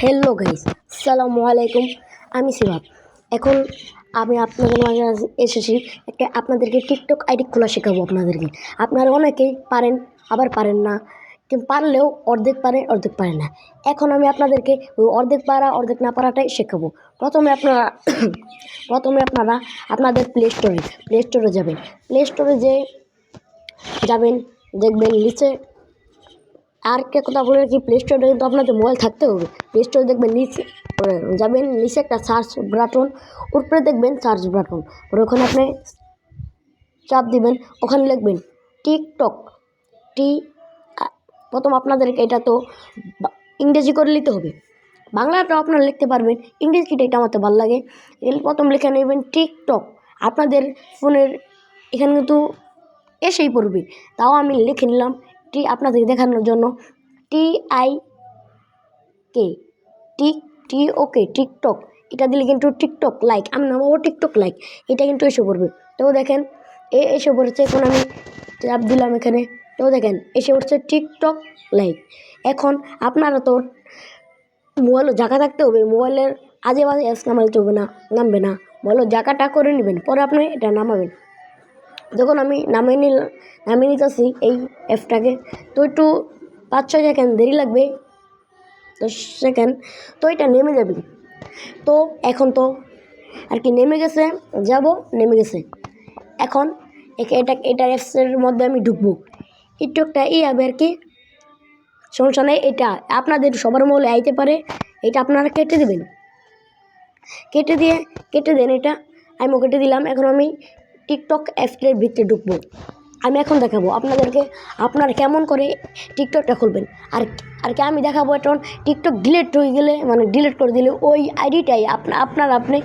Hello guys আসসালামু আলাইকুম আমি সিভাব এখন আমি আপনাদের মাঝে এসেছি একটা আপনাদেরকে টিকটক আইডি খোলা শেখাবো আপনাদেরকে। আপনারা অনেকেই পারেন, আবার পারেন না। পারলেও অর্ধেক পারে, অর্ধেক পারেন না। এখন আমি আপনাদেরকে ওই অর্ধেক পারা, অর্ধেক না পারাটাই শেখাবো। প্রথমে আপনারা প্রথমে আপনারা আপনাদের প্লে স্টোরে প্লে স্টোরে যাবেন। প্লে স্টোরে যে যাবেন, দেখবেন নিচে আর কে কথা বলে কি প্লে স্টোরে কিন্তু আপনাদের মোবাইল থাকতে হবে। প্লে স্টোরে দেখবেন নিচে যাবেন, নিচে একটা সার্চ বাটন উপরে দেখবেন সার্চ বাটন আর ওখানে আপনি চাপ দিবেন, ওখানে লিখবেন টিকটক টি প্রথম আপনাদেরকে এটা তো ইংরেজি করে নিতে হবে। বাংলাটাও আপনারা লিখতে পারবেন ইংরেজিটা এটা আমার ভালো লাগে। প্রথম লিখে নেবেন টিকটক আপনাদের ফোনের এখানে কিন্তু এসেই পড়বে। তাও আমি লিখে নিলাম। টি আপনাদের দেখানোর জন্য। T I K tick T okay, TikTok. এটা দিলে কিন্তু টিকটক লাইক, আমি নামাবো টিকটক লাইক। এটা কিন্তু এসে পড়বে। তো দেখেন, এ এসে পড়েছে এখন আমি চাপ দিলাম এখানে। তো দেখেন, এসে পড়ছে টিকটক লাইক। এখন আপনারা তো মোবাইলও জায়গা থাকতে হবে, মোবাইলের আজে বাজে অ্যাপস নামালে চলবে না, নামবে না। মোবাইলের জায়গাটা করে নেবেন, পরে আপনি এটা নামাবেন। যখন আমি নামিয়ে নিলাম নামিয়ে নিতেছি এই অ্যাপটাকে তো একটু পাঁচ ছয় সেকেন্ড দেরি লাগবে। দশ সেকেন্ড তো এটা নেমে যাবে। তো এখন তো আর কি নেমে গেছে, যাব, নেমে গেছে। এখন এটা এটা অ্যাপসের মধ্যে আমি ঢুকবো। একটু একটা ই হবে আর কি, সমস্যা নেই, এটা আপনাদের সবার মূলে আইতে পারে, এটা আপনারা কেটে দেবেন। কেটে দিয়ে, কেটে দেন এটা, আমি কেটে দিলাম। এখন আমি টিকটক অ্যাপসের ভিতরে ঢুকবো। আমি এখন দেখাবো আপনাদেরকে আপনারা কেমন করে টিকটকটা খুলবেন। আর আর কি আমি দেখাবো এখন টিকটক ডিলেট হয়ে গেলে মানে ডিলিট করে দিলে ওই আইডিটাই আপনা আপনার আপনি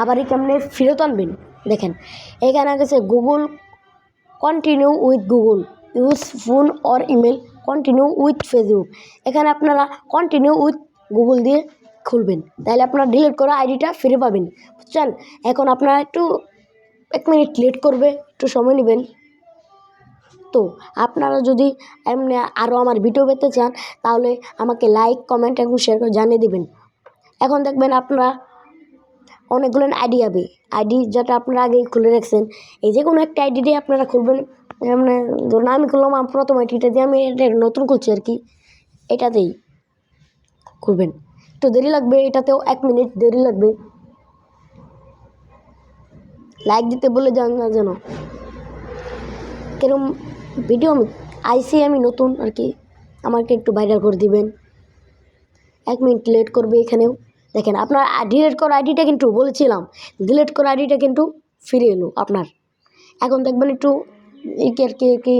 আবার কেমনে ফেরত আনবেন। দেখেন, এখানে গেছে Google continue with Google use phone or email continue with Facebook এখানে আপনারা কন্টিনিউ উইথ গুগল দিয়ে খুলবেন। তাহলে আপনার ডিলিট করা আইডিটা ফিরে পাবেন। বুঝছেন? এখন আপনারা একটু এক মিনিট লেট করবে, একটু সময় নেবেন। তো, আপনারা যদি এমনি আরও আমার ভিডিও পেতে চান, তাহলে আমাকে লাইক কমেন্ট এবং শেয়ার করে জানিয়ে দেবেন। এখন দেখবেন আপনারা অনেকগুলো আইডি হবে আইডি যেটা আপনারা আগেই খুলে রাখছেন। এই যে কোনো একটা আইডি দিয়ে আপনারা খুলবেন। মানে ধরুন আমি খুললাম, আমার প্রথম আইডিটা দিয়ে আমি এটা নতুন খুলছি আর কি। এটাতেই খুলবেন। একটু দেরি লাগবে, এটাতেও এক মিনিট দেরি লাগবে। লাইক দিতে বলে যান না যেন কিরম ভিডিও আমি আইসি আমি নতুন আর কি, আমাকে একটু ভাইরাল করে দিবেন। এক মিনিট লেট করবে এখানেও। দেখেন, আপনার ডিলেট করা আইডিটা কিন্তু বলেছিলাম ডিলেট করা আইডিটা কিন্তু ফিরে এলো আপনার। এখন দেখবেন একটু এই কি আর কি কি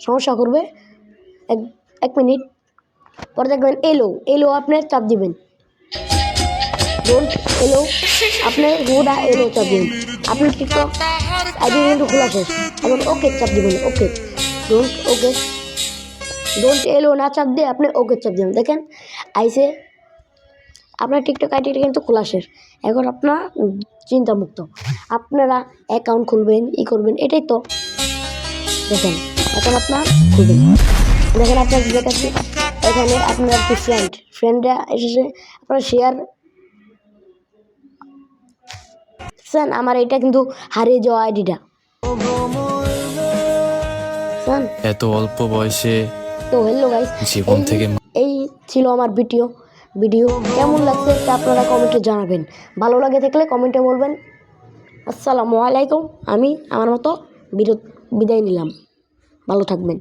সমস্যা করবে। এক এক মিনিট পরে দেখবেন এলো এলো আপনি চাপ দিবেন। ডোন্ট এলো আপনি হুডা এলো চাপ দিন আপনি টিকটক আইডি কিন্তু খোলা শেষ। এখন ওকে চাপ দিবেন ওকে ডোন্ট ওকে ডোন্ট এলো না চাপ দিয়ে আপনি ওকে চাপ দিবেন। দেখেন, আইসে আপনার টিকটক আইডিটা কিন্তু খোলা শেষ। এখন আপনার চিন্তামুক্ত। আপনারা অ্যাকাউন্ট খুলবেন, ই করবেন, এটাই তো। দেখেন, এখন আপনার খুলবেন। দেখেন আপনার দেখাচ্ছি এখানে আপনার একটি ফ্রেন্ড ফ্রেন্ডরা এসেছে, আপনার শেয়ার স্যার আমার এটা কিন্তু হারিয়ে যাওয়া আইডিটা। এত অল্প বয়সে তো হ্যালো গাইস জীবন থেকে এই ছিল আমার ভিডিও। ভিডিও কেমন লাগছে তা আপনারা কমেন্টে জানাবেন। ভালো লাগে থাকলে কমেন্টে বলবেন আসসালামু আলাইকুম। আমি আমার মতো বিরত বিদায় নিলাম। ভালো থাকবেন।